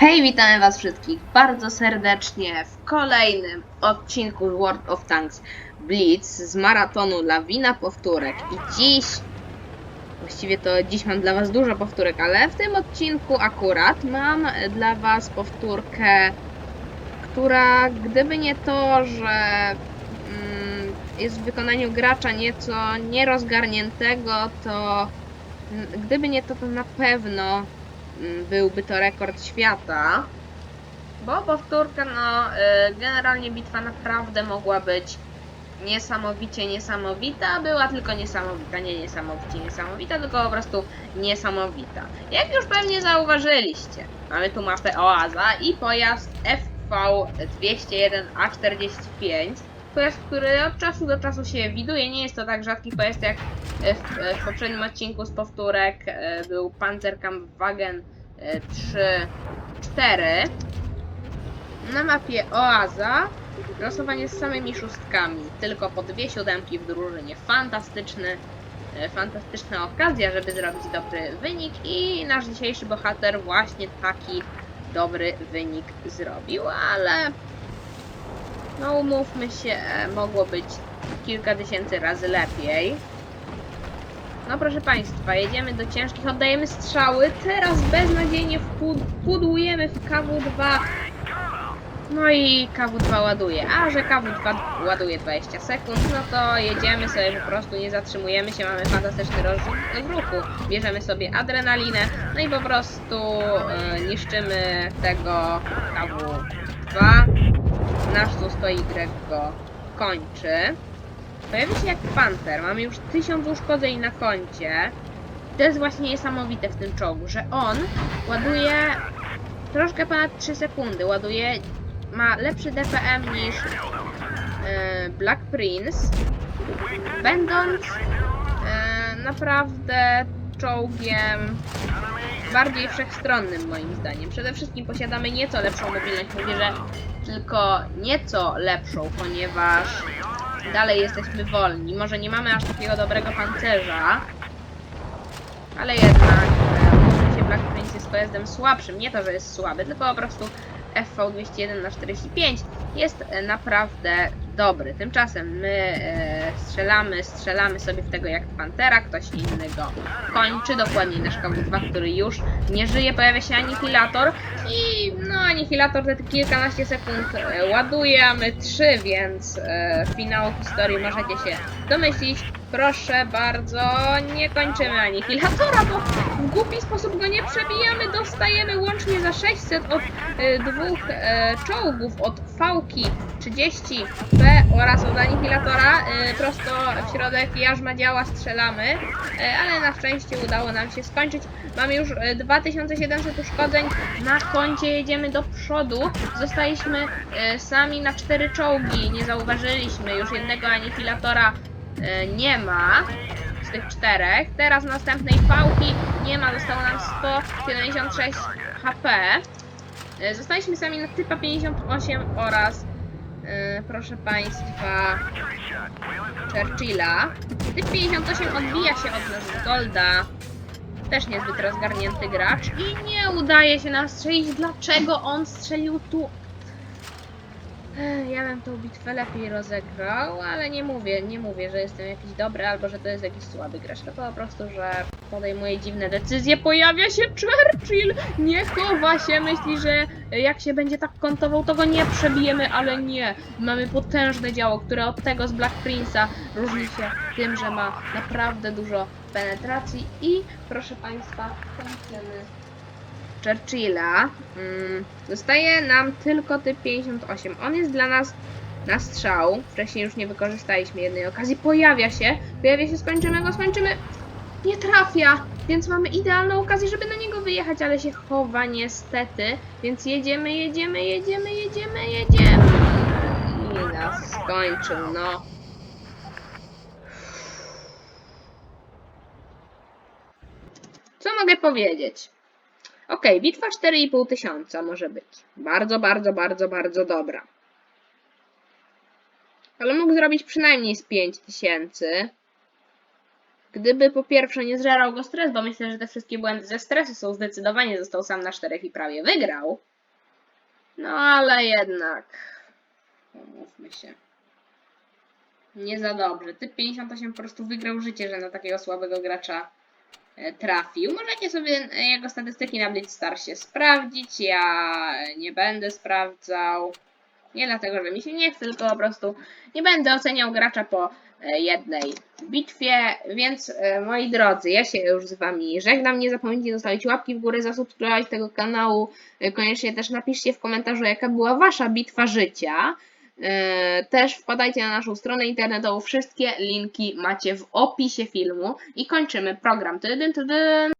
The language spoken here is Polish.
Hej, witamy was wszystkich bardzo serdecznie w kolejnym odcinku World of Tanks Blitz z maratonu Lawina Powtórek. I dziś, właściwie to dziś mam dla was dużo powtórek, ale w tym odcinku akurat mam dla was powtórkę, która gdyby nie to, że mm, jest w wykonaniu gracza nieco nierozgarniętego, to mm, gdyby nie to, to na pewno byłby to rekord świata. Bo powtórka, no, y, generalnie bitwa naprawdę mogła być niesamowicie niesamowita, była tylko niesamowita, nie niesamowicie niesamowita, tylko po prostu niesamowita. Jak już pewnie zauważyliście, mamy tu mapę Oaza i pojazd FV201A45. Pojazd, który od czasu do czasu się widuje, nie jest to tak rzadki pojazd jak e, w, e, w poprzednim odcinku z powtórek e, był Panzerkampfwagen 3-4. Na mapie Oaza losowanie z samymi szóstkami, tylko po dwie siódemki w drużynie. Fantastyczny, fantastyczna okazja, żeby zrobić dobry wynik i nasz dzisiejszy bohater właśnie taki dobry wynik zrobił, ale no umówmy się, mogło być kilka tysięcy razy lepiej. No proszę Państwa, jedziemy do ciężkich, oddajemy strzały, teraz beznadziejnie wpud- wpudłujemy w KW2 no i KW2 ładuje, a że KW2 ładuje 20 sekund, no to jedziemy sobie po prostu, nie zatrzymujemy się, mamy fantastyczny rozruch ruchu. Bierzemy sobie adrenalinę, no i po prostu e, niszczymy tego KW2. Nasz tu stoi Y go kończy. Pojawi się jak panter, mamy już 1000 uszkodzeń na koncie. To jest właśnie niesamowite w tym czołgu, że on ładuje troszkę ponad 3 sekundy, ładuje ma lepszy DPM niż e, Black Prince, będąc e, naprawdę czołgiem bardziej wszechstronnym moim zdaniem. Przede wszystkim posiadamy nieco lepszą mobilność, mówię, że tylko nieco lepszą, ponieważ dalej jesteśmy wolni. Może nie mamy aż takiego dobrego pancerza, ale jednak e, się Black Prince jest pojazdem słabszym. Nie to, że jest słaby, tylko po prostu FV201 na 45 jest e, naprawdę dobry. Tymczasem my e, strzelamy, strzelamy sobie w tego jak Pantera, ktoś inny go kończy, dokładniej nasz KW2, który już nie żyje, pojawia się anihilator i no anihilator te kilkanaście sekund e, ładuje, a my trzy, więc e, finału historii możecie się domyślić. Proszę bardzo, nie kończymy anihilatora, bo w głupi sposób go nie przebijamy, dostajemy łącznie za 600 od e, dwóch e, czołgów, od Fałki 30P oraz od anihilatora, e, prosto w środek jarzma działa strzelamy, e, ale na szczęście udało nam się skończyć. Mamy już e, 2700 uszkodzeń, na koncie jedziemy do przodu, zostaliśmy e, sami na cztery czołgi, nie zauważyliśmy już jednego anihilatora e, nie ma z tych czterech. Teraz następnej pałki nie ma, zostało nam 176 HP. E, Zostaliśmy sami na typa 58 oraz e, proszę Państwa Churchilla. Typ 58 odbija się od nas z Golda. Też niezbyt rozgarnięty gracz i nie udaje się nam strzelić. Dlaczego on strzelił tu? Ja bym tą bitwę lepiej rozegrał, ale nie mówię, nie mówię, że jestem jakiś dobry albo że to jest jakiś słaby gracz, tylko po prostu, że podejmuje dziwne decyzje. Pojawia się Churchill, nie chowa się, myśli, że jak się będzie tak kontował, to go nie przebijemy, ale nie. Mamy potężne działo, które od tego z Black Prince'a różni się tym, że ma naprawdę dużo penetracji i proszę Państwa, kończymy Churchilla. Mm, zostaje nam tylko typ 58. On jest dla nas na strzał. Wcześniej już nie wykorzystaliśmy jednej okazji. Pojawia się. Pojawia się, skończymy go, skończymy. Nie trafia, więc mamy idealną okazję, żeby na niego wyjechać, ale się chowa niestety. Więc jedziemy, jedziemy, jedziemy, jedziemy, jedziemy. I nas skończył, no. Co mogę powiedzieć? Okej, bitwa 4,5 tysiąca może być. Bardzo, bardzo, bardzo, bardzo dobra. Ale mógł zrobić przynajmniej z 5 tysięcy. Gdyby po pierwsze nie zżerał go stres, bo myślę, że te wszystkie błędy ze stresu są zdecydowanie, został sam na 4 i prawie wygrał. No ale jednak. Umówmy się. Nie za dobrze. Typ 58 po prostu wygrał życie, że na takiego słabego gracza trafił. Możecie sobie e, jego statystyki na Blitz Starsie sprawdzić. Ja nie będę sprawdzał. Nie dlatego, że mi się nie chce, tylko po prostu nie będę oceniał gracza po e, jednej bitwie. Więc e, moi drodzy, ja się już z wami żegnam. Nie zapomnijcie zostawić łapki w górę, zasubskrybować tego kanału. Koniecznie też napiszcie w komentarzu, jaka była wasza bitwa życia. E, Też wpadajcie na naszą stronę internetową. Wszystkie linki macie w opisie filmu. I kończymy program. Tydyn, tydyn.